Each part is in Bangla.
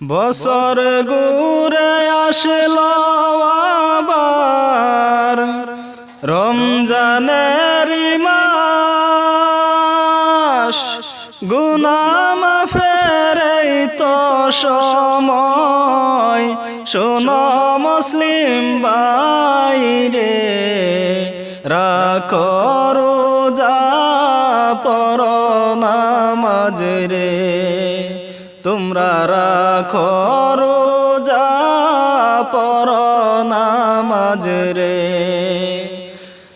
বছর ঘুরে আসল আবার রমজানের মাস। গুনাম ফেরে তো সময়। শোন মুসলিম বাইরে রাখো রোজা পর নামাজ রে তোমরা রাখো রোজা পর নামাজ রে।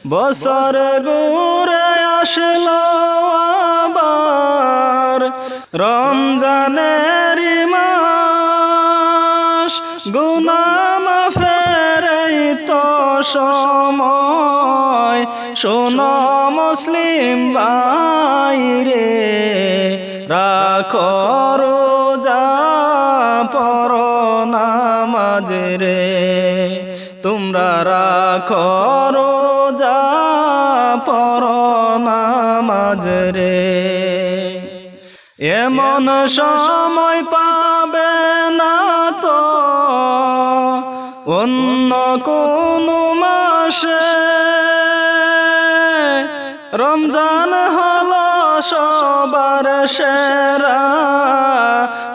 বছর ঘুরে আসলো আবার, রমজানের মাস। গুনাম ফেরে তো সময়। শোনো মুসলিম বাইরে রাখো রে, তোমরা রাখো নামাজ রে। এমন সময় পাবে না তো, অন্য কোন মাসে। রমজান হলো সবার সেরা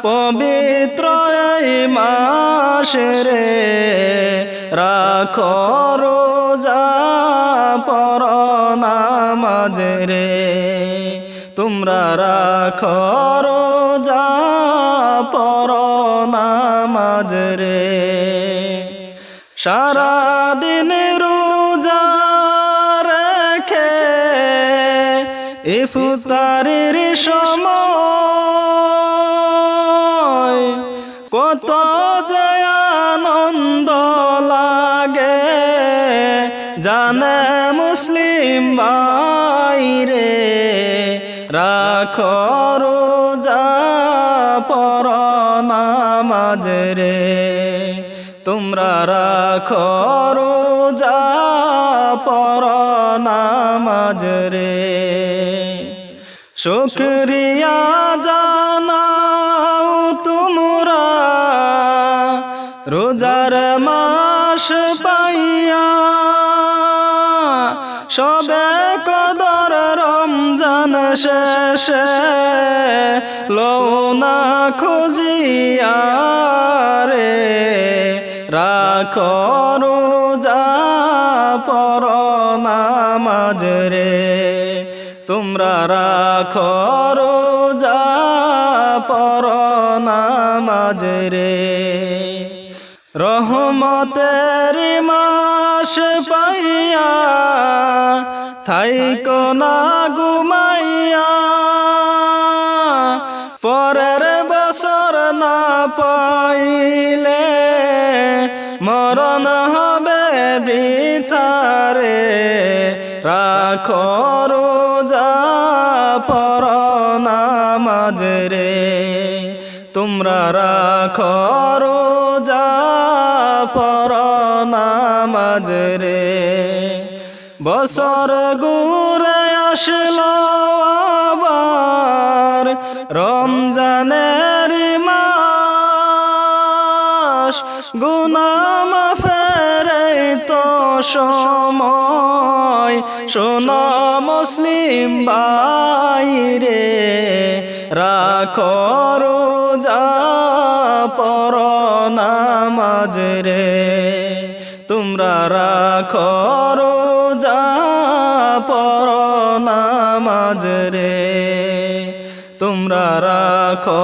পবিত্র এই মাস রে রাখো রোজা পর নামাজ রে তোমরা রাখো রোজা পর নামাজ রে সারাদিন রোজা রেখে ইফতারির সময় কত যে আনন্দ লাগে। জানে মুসলিম বাইরে রাখো রোজা পর নামাজ রে। তোমরা রাখো রোজা পর নামাজ রে। শুক্রিয়া মাস পাইয়া সবে কদর রমজান শেষে লৌনা খুঁজিয়া রে রাখো রোজা পর নামাজ রে। তোমরা রাখো রোজা পর নামাজ রে। রহমতের মাস পাইয়া থাইকো না ঘুমাইয়া। পরের বছর না পাইলে মরণ হবে বৃথারে রাখো রোজা পর নামাজ রে, তোমরা রাখো পর নামাজ রে। বছর ঘুরে আসলো রমজানের মাস। গুনাম ফেরে তো সময়। শোন মুসলিম বাইরে রাখো রোজা পর। নামাজ রে তোমরা রাখ রোজা রে তোমরা রাখো